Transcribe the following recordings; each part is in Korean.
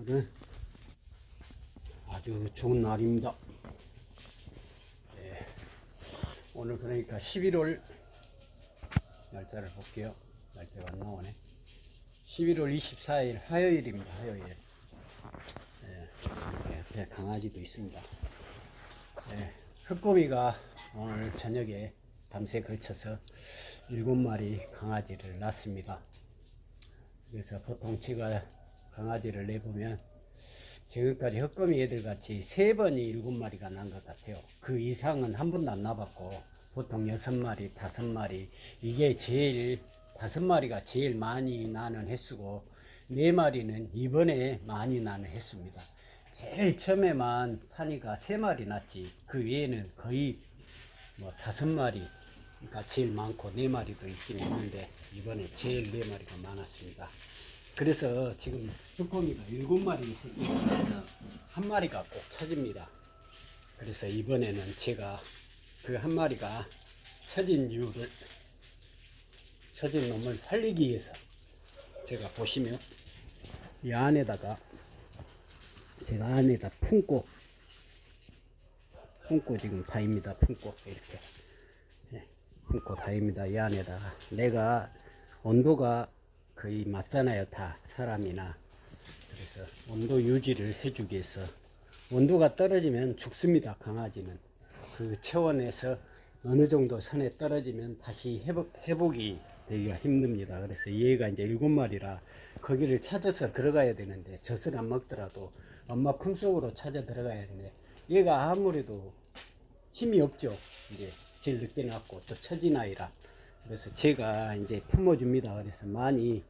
오늘은 아주 좋은 날입니다. 예, 오늘 그러니까 11월 날짜를 볼게요. 날짜가 안 나오네. 11월 24일 화요일입니다. 화요일. 예, 이렇게 옆에 강아지도 있습니다. 예, 흑고미가 오늘 저녁에 밤새 걸쳐서 일곱 마리 강아지를 낳습니다. 그래서 보통 제가 강아지를 내보면 지금까지 흑거미 애들 같이 세 번이 일곱 마리가 난 것 같아요. 그 이상은 한 번도 안 나봤고 보통 여섯 마리, 다섯 마리 이게 제일 다섯 마리가 제일 많이 나는 횟수고 네 마리는 이번에 많이 나는 횟수입니다. 제일 처음에만 타니가 세 마리 났지 그 외에는 거의 뭐 다섯 마리 그러니까 제일 많고 네 마리도 있긴 있는데 이번에 제일 네 마리가 많았습니다. 그래서 지금 쭈꾸미가 일곱 마리 있어서 한 마리가 꼭 처집니다. 그래서 이번에는 제가 그 한 마리가 처진 이유를 처진 놈을 살리기 위해서 제가 보시면 이 안에다가 제가 안에다 품고 품고 지금 다입니다. 품고 이렇게 예, 품고 다입니다. 이 안에다가 내가 온도가 거의 맞잖아요. 다 사람이나 그래서 온도 유지를 해주기 위해서 온도가 떨어지면 죽습니다. 강아지는 그 체온에서 어느 정도 선에 떨어지면 다시 회복, 회복이 되기가 힘듭니다. 그래서 얘가 이제 일곱 마리라 거기를 찾아서 들어가야 되는데 젖을 안 먹더라도 엄마 품속으로 찾아 들어가야 되는데 얘가 아무래도 힘이 없죠. 이제 제일 늦게 낳고 또 처진 아이라. 그래서 제가 이제 품어줍니다. 그래서 많이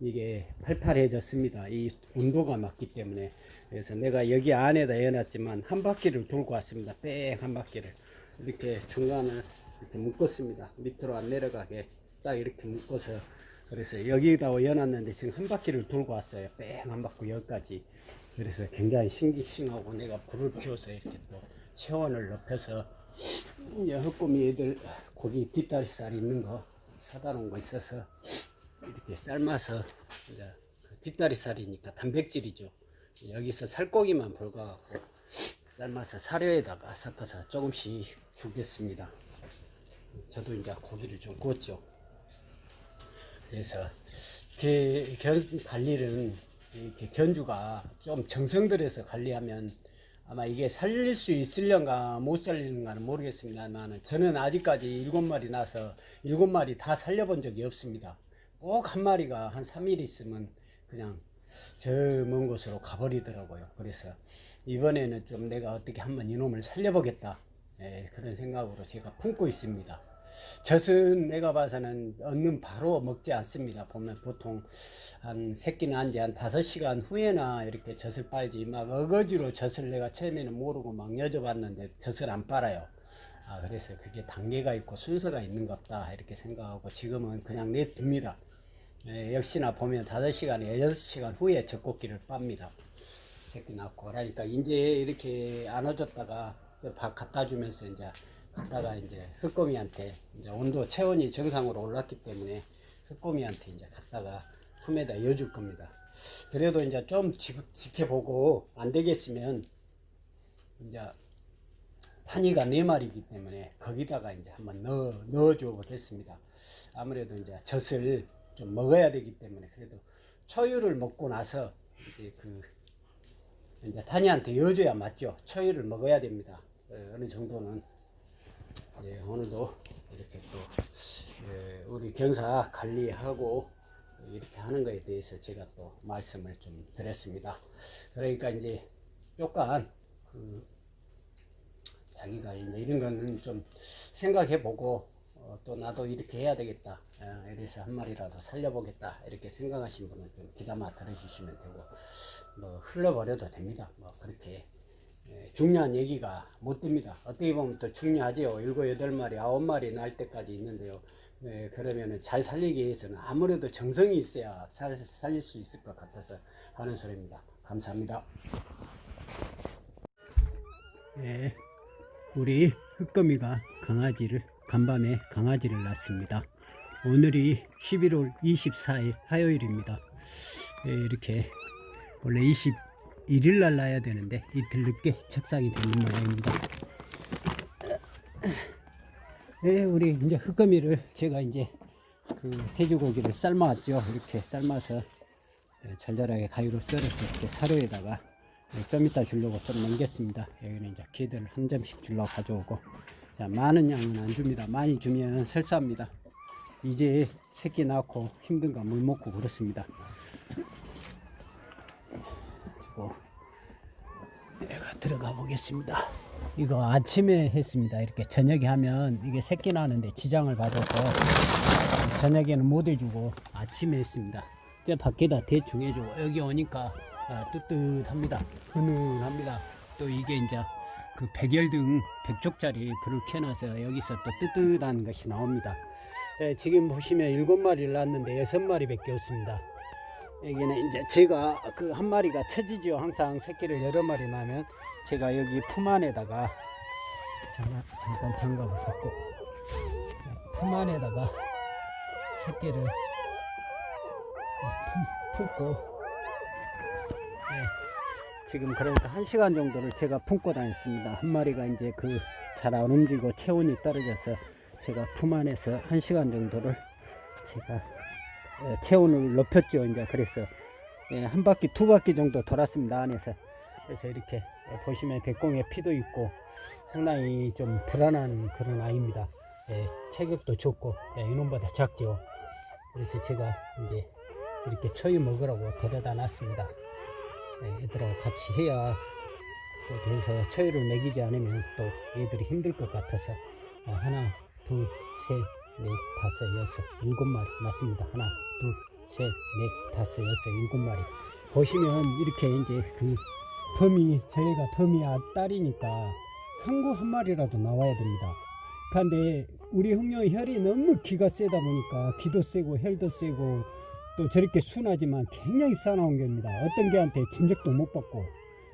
이게 팔팔해졌습니다. 이 온도가 맞기 때문에. 그래서 내가 여기 안에다 해놨지만 한 바퀴를 돌고 왔습니다. 뺑한 바퀴를. 이렇게 중간을 이렇게 묶었습니다. 밑으로 안 내려가게 딱 이렇게 묶어서. 그래서 여기다 여놨는데 지금 한 바퀴를 돌고 왔어요. 뺑 한 바퀴 여기까지. 그래서 굉장히 신기싱하고 내가 불을 피워서 이렇게 또 체온을 높여서 이 흑곰이 애들 고기 뒷다리살 있는 거 사다 놓은 거 있어서 이렇게 삶아서 이제 그 뒷다리살이니까 단백질이죠. 여기서 살코기만 불가갖고 삶아서 사료에다가 섞어서 조금씩 주겠습니다. 저도 이제 고기를 좀 구웠죠. 그래서 개, 견 관리는 이렇게 견주가 좀 정성들여서 관리하면 아마 이게 살릴 수 있을런가 못 살리는가는 모르겠습니다만 저는 아직까지 일곱 마리 나서 일곱 마리 다 살려본 적이 없습니다. 꼭 한 마리가 한 3일 있으면 그냥 저 먼 곳으로 가버리더라고요. 그래서 이번에는 좀 내가 어떻게 한번 이놈을 살려보겠다. 예, 그런 생각으로 제가 품고 있습니다. 젖은 내가 봐서는 얻는 바로 먹지 않습니다. 보면 보통 한 새끼 낳은 지한 5시간 후에나 이렇게 젖을 빨지 막 어거지로 젖을 내가 처음에는 모르고 막 여쭤봤는데 젖을 안 빨아요. 아, 그래서 그게 단계가 있고 순서가 있는 것 같다 이렇게 생각하고 지금은 그냥 냅둡니다. 예, 역시나 보면 5시간에 6시간 후에 젖꼭기를 빱니다. 새끼 낳고 그러니까 이제 이렇게 안아줬다가 또밥 갖다 주면서 이제 갔다가 이제 흑거미한테 이제 온도 체온이 정상으로 올랐기 때문에 흑거미한테 이제 갔다가 품에다 여줄 겁니다. 그래도 이제 좀 지, 지켜보고 안 되겠으면 이제 탄이가 네 마리이기 때문에 거기다가 이제 한번 넣어 넣어줘 보겠습니다. 아무래도 이제 젖을 좀 먹어야 되기 때문에 그래도 초유를 먹고 나서 이제 그 이제 탄이한테 여줘야 맞죠. 초유를 먹어야 됩니다. 어, 어느 정도는 예, 오늘도 이렇게 또 예, 우리 경사 관리하고 이렇게 하는 거에 대해서 제가 또 말씀을 좀 드렸습니다. 그러니까 이제 약간 그 자기가 이제 이런 거는 좀 생각해 보고 어, 또 나도 이렇게 해야 되겠다. 어, 이래서 한 마리라도 살려보겠다. 이렇게 생각하신 분은 좀 귀담아 들으시면 되고 뭐 흘러버려도 됩니다. 뭐 그렇게 예, 중요한 얘기가 못 됩니다. 어떻게 보면 또 중요하지요. 일곱, 여덟 마리, 아홉 마리 날 때까지 있는데요. 예, 그러면은 잘 살리기 위해서는 아무래도 정성이 있어야 살, 살릴 수 있을 것 같아서 하는 소리입니다. 감사합니다. 예, 우리 흑거미가 강아지를, 간밤에 강아지를 낳습니다. 오늘이 11월 24일 화요일입니다. 예, 이렇게 원래 20, 일일 날 놔야 되는데 이틀 늦게 책상이 되는 모양입니다. 네, 우리 이제 흑거미를 제가 이제 그 돼지고기를 삶아왔죠. 이렇게 삶아서 네, 잘잘하게 가위로 썰어서 이렇게 사료에다가 네, 좀 이따 주려고 좀 남겼습니다. 여기는 이제 개들 한 점씩 주려고 가져오고 자, 많은 양은 안 줍니다. 많이 주면 설사합니다. 이제 새끼 낳고 힘든가 물 먹고 그렇습니다. 그리고 내가 들어가 보겠습니다. 이거 아침에 했습니다. 이렇게 저녁에 하면 이게 새끼 나는데 지장을 받아서 저녁에는 못 해주고 아침에 했습니다. 저 밖에다 대충 해주고 여기 오니까 아, 뜨뜻합니다. 훈훈합니다. 또 이게 이제 그 백열등 백쪽짜리 불을 켜놔서 여기서 또 뜨뜻한 것이 나옵니다. 예, 지금 보시면 일곱 마리를 낳았는데 여섯 마리밖에 없습니다. 여기는 이제 제가 그 한 마리가 처지죠. 항상 새끼를 여러 마리 낳으면 제가 여기 품 안에다가 잠깐, 잠깐 장갑을 벗고 품 안에다가 새끼를 품, 품고 예, 지금 그러니까 한 시간 정도를 제가 품고 다녔습니다. 한 마리가 이제 그 잘 안 움직이고 체온이 떨어져서 제가 품 안에서 한 시간 정도를 제가 예, 체온을 높였죠. 이제 그래서 예, 한 바퀴 두 바퀴 정도 돌았습니다 안에서. 그래서 이렇게 예, 보시면 백공에 피도 있고 상당히 좀 불안한 그런 아이입니다. 예, 체격도 좋고 예, 이놈보다 작죠. 그래서 제가 이제 이렇게 초유 먹으라고 데려다 놨습니다. 예, 얘들하고 같이 해야 그래서 초유를 먹이지 않으면 또 얘들이 힘들 것 같아서 아, 하나, 둘, 셋, 넷, 다섯, 여섯, 일곱 마리 맞습니다. 하나, 둘, 셋, 넷, 다섯, 여섯, 일곱 마리. 보시면 이렇게 이제 그 범이 저희가 범이 아 딸이니까 항구 한 마리라도 나와야 됩니다. 그런데 우리 흑룡의 혈이 너무 기가 세다 보니까 기도 세고 혈도 세고 또 저렇게 순하지만 굉장히 싸나운 겁니다. 어떤 개한테 진적도 못 받고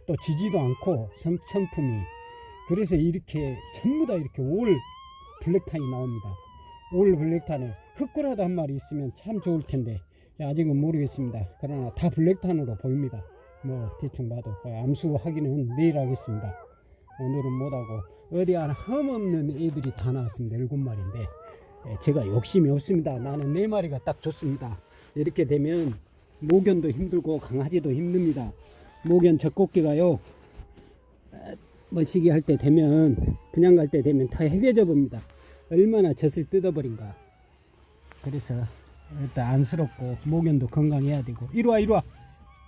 또 지지도 않고 성, 성품이 그래서 이렇게 전부 다 이렇게 올 블랙탄이 나옵니다. 올 블랙탄에 흑구라도 한 마리 있으면 참 좋을 텐데 아직은 모르겠습니다. 그러나 다 블랙탄으로 보입니다. 뭐 대충 봐도 암수 하기는 내일 하겠습니다. 오늘은 못하고 어디 하나 흠없는 애들이 다 나왔습니다. 일곱 마리인데 예, 제가 욕심이 없습니다. 나는 네 마리가 딱 좋습니다. 이렇게 되면 모견도 힘들고 강아지도 힘듭니다. 모견 젖꼭지가요 머시기 할 때 되면 그냥 갈 때 되면 다 해겨져 봅니다. 얼마나 젖을 뜯어버린가. 그래서 일단 안쓰럽고 모견도 건강해야 되고 이리 와 이리 와.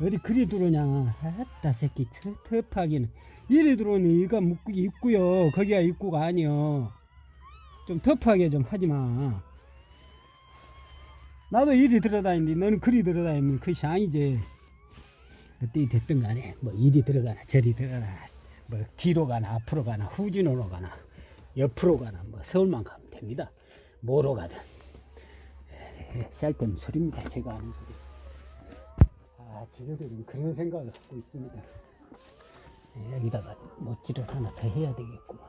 어디 그리 들어오냐. 아따 새끼 터, 터프하기는. 이리 들어오니 이가 입구요. 거기가 입구가 아니여 좀 터프하게 좀 하지마. 나도 이리 들어다니는데 너는 그리 들어다니면 그것이 아니지. 어떻게 됐든 간에. 뭐 이리 들어가나 저리 들어가나. 뭐 뒤로 가나 앞으로 가나 후진으로 가나 옆으로 가나 뭐 서울만 가면 됩니다. 뭐로 가든. 쌀때는 소리입니다. 제가 아는 소리. 아 지그들은 그런 생각을 갖고 있습니다. 예, 여기다가 못질을 하나 더 해야 되겠구만.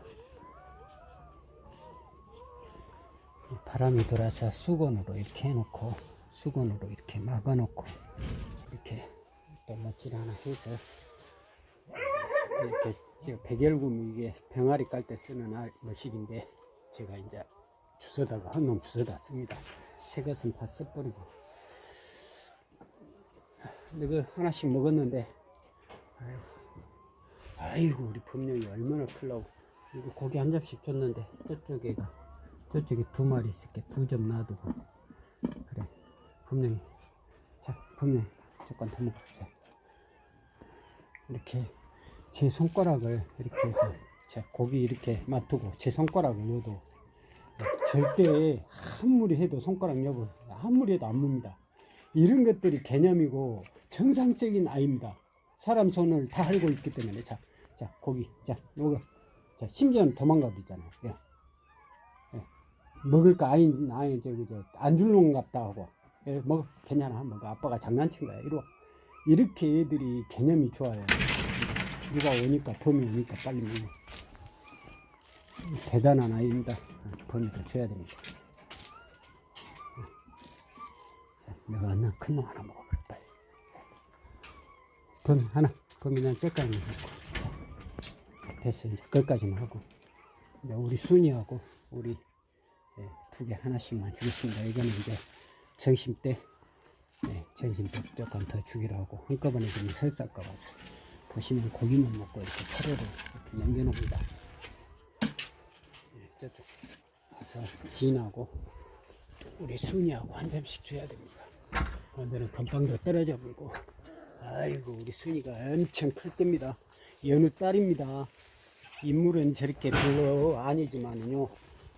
바람이 돌아서 수건으로 이렇게 해놓고 수건으로 이렇게 막아놓고 이렇게 또 못질 하나 해서 이렇게 지금 백열금 이게 병아리 깔 때 쓰는 알- 머식인데 제가 이제 주워다가 한 놈 주워다 씁니다. 새 것은 다 써버리고. 근데 그 하나씩 먹었는데 아이고, 아이고 우리 범령이 얼마나 클라고. 이거 고기 한 접시 줬는데 저쪽에가 저쪽에 두 마리 있을게. 두 점 놔두고. 그래. 범령이. 자 범령이 조금 더 먹어 자. 이렇게 제 손가락을 이렇게 해서 자 고기 이렇게 맞두고 제 손가락을 넣어도 절대 한 무리 해도 손가락 여부 한 무리 해도 안 묻니다. 이런 것들이 개념이고 정상적인 아이입니다. 사람 손을 다 알고 있기 때문에. 자, 자 고기. 자 요거 자 심지어는 도망가도 있잖아요. 예. 예. 먹을까? 아니 아니 저기 저안 줄는갑다 하고. 예, 먹어. 괜찮아. 먹어. 아빠가 장난친 거야. 와. 이렇게 애들이 개념이 좋아요 누가 오니까 범이 오니까 빨리 먹어. 대단한 아이입니다. 범이도 줘야 됩니다. 자, 내가 하나 큰놈 하나 먹어버려 빨리 범이 하나. 거기는 끝까지 하고. 됐어. 이제 끝까지만 하고. 이제 우리 순이하고 우리 예, 두개 하나씩만 주겠습니다. 이거는 이제 점심 때 네, 점심 때 조금 더 주기로 하고 한꺼번에 좀 설쌀까 봐서 보시면 고기만 먹고 이렇게 사료를 이렇게 남겨놓습니다. 네, 저쪽 가서 진하고 우리 순이하고 한 점씩 줘야 됩니다. 오늘은 건빵도 떨어져 불고 아이고 우리 순이가 엄청 클 때입니다. 연우 딸입니다. 인물은 저렇게 별로 아니지만은요.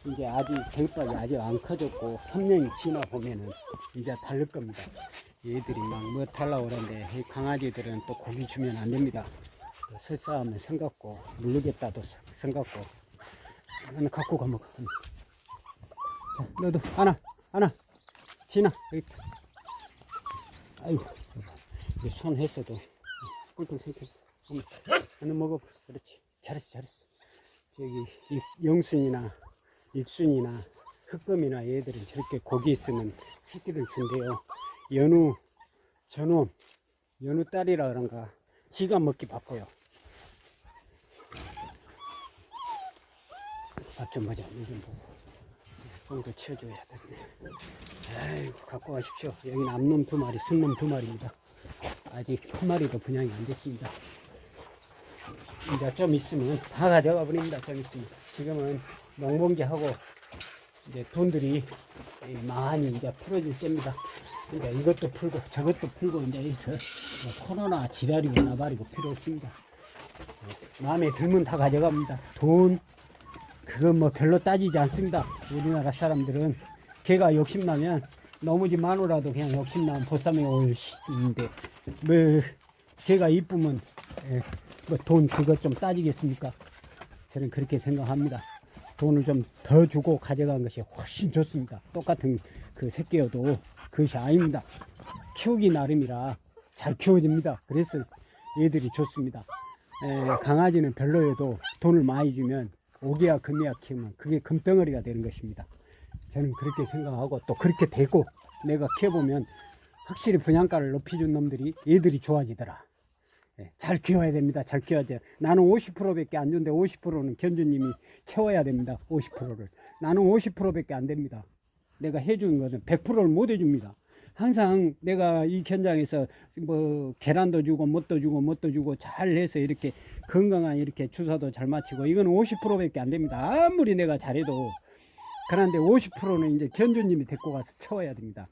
이제 아직 대육박이 아직 안 커졌고 3년이 지나 보면은 이제 다를 겁니다. 얘들이 막 뭐 달라오는데 이 강아지들은 또 고기 주면 안 됩니다. 그 설사하면 생각고 물르겠다도 생각고 하나 갖고 가 먹어. 자, 너도 하나 하나 지나 여기. 아이고 이손 했어도 꿀꿀 생겨. 하나 먹어. 그렇지. 잘했어 잘했어. 저기 이 영순이나 익순이나 흑금이나 얘들은 저렇게 고기 있으면 새끼를 준대요. 연우, 저놈, 연우 딸이라 그런가. 지가 먹기 바빠요. 밥 좀 보자. 이좀 보고. 똥도 치워줘야 되네. 아이고, 갖고 가십시오. 여기는 암놈 두 마리, 순놈 두 마리입니다. 아직 한 마리도 분양이 안 됐습니다. 이제 좀 있으면 다 가져가 버립니다. 좀 있으면. 지금은 농번기하고 이제 돈들이 이 많이 이제 풀어질 때입니다. 이제 이것도 풀고 저것도 풀고 이제 여기서 뭐 코로나 지랄이고 나발이고 필요 없습니다. 어, 마음에 들면 다 가져갑니다. 돈 그건 뭐 별로 따지지 않습니다. 우리나라 사람들은 개가 욕심나면 너무지 마누라도 그냥 욕심나면 보쌈에 올시는데 뭐 개가 이쁘면 예, 뭐돈 그것 좀 따지겠습니까? 저는 그렇게 생각합니다. 돈을 좀 더 주고 가져간 것이 훨씬 좋습니다. 똑같은 그 새끼여도 그것이 아닙니다. 키우기 나름이라 잘 키워집니다. 그래서 얘들이 좋습니다. 에, 강아지는 별로여도 돈을 많이 주면 오기야 금이야 키우면 그게 금덩어리가 되는 것입니다. 저는 그렇게 생각하고 또 그렇게 되고 내가 키워보면 확실히 분양가를 높여준 놈들이 얘들이 좋아지더라. 예, 잘 키워야 됩니다. 잘 키워야죠. 나는 50%밖에 안 준대 50%는 견주님이 채워야 됩니다. 50%를. 나는 50%밖에 안 됩니다. 내가 해주는 것은 100%를 못 해줍니다. 항상 내가 이 현장에서 뭐 계란도 주고 뭣도 주고 뭣도 주고 잘 해서 이렇게 건강한 이렇게 주사도 잘 마치고 이건 50%밖에 안 됩니다. 아무리 내가 잘해도 그런데 50%는 이제 견주님이 데리고 가서 채워야 됩니다.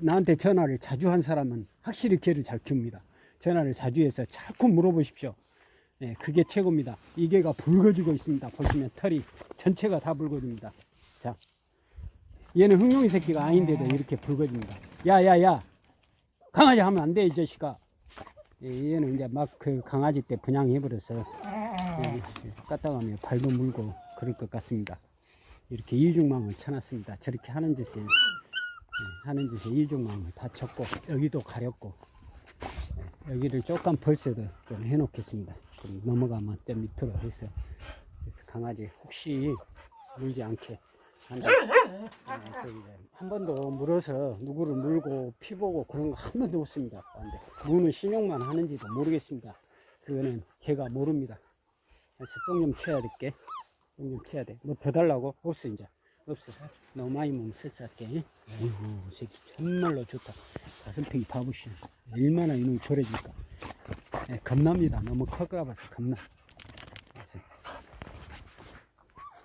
나한테 전화를 자주 한 사람은 확실히 개를 잘 키웁니다. 전화를 자주 해서 자꾸 물어보십시오. 네, 그게 최고입니다. 이 개가 붉어지고 있습니다. 보시면 털이 전체가 다 붉어집니다. 자, 얘는 흑룡이 새끼가 아닌데도 이렇게 붉어집니다. 야, 야, 야, 강아지 하면 안 돼, 이 자식아. 예, 얘는 이제 막 그 강아지 때 분양해버려서 예, 까딱하면 발도 물고 그럴 것 같습니다. 이렇게 이중망을 쳐놨습니다. 저렇게 하는 짓이 예, 하는 짓에 이중망을 다 쳤고 여기도 가렸고 예, 여기를 조금 벌써도 좀 해놓겠습니다. 그럼 넘어가면 또 밑으로 해서 강아지 혹시 물지 않게 이제 한 번도 물어서 누구를 물고 피 보고 그런 거 한 번도 없습니다. 근데 무는 신용만 하는지도 모르겠습니다. 그거는 제가 모릅니다. 그래서 똥좀 쳐야 될게. 똥좀 쳐야 돼. 뭐 더 달라고? 없어 이제. 없어. 너무 많이 먹으면 설사할게. 아이고 새끼 정말로 좋다. 가슴팩이 바보시. 얼마나 이놈이 버려질까. 예, 겁납니다. 너무 커가 봐서 겁나.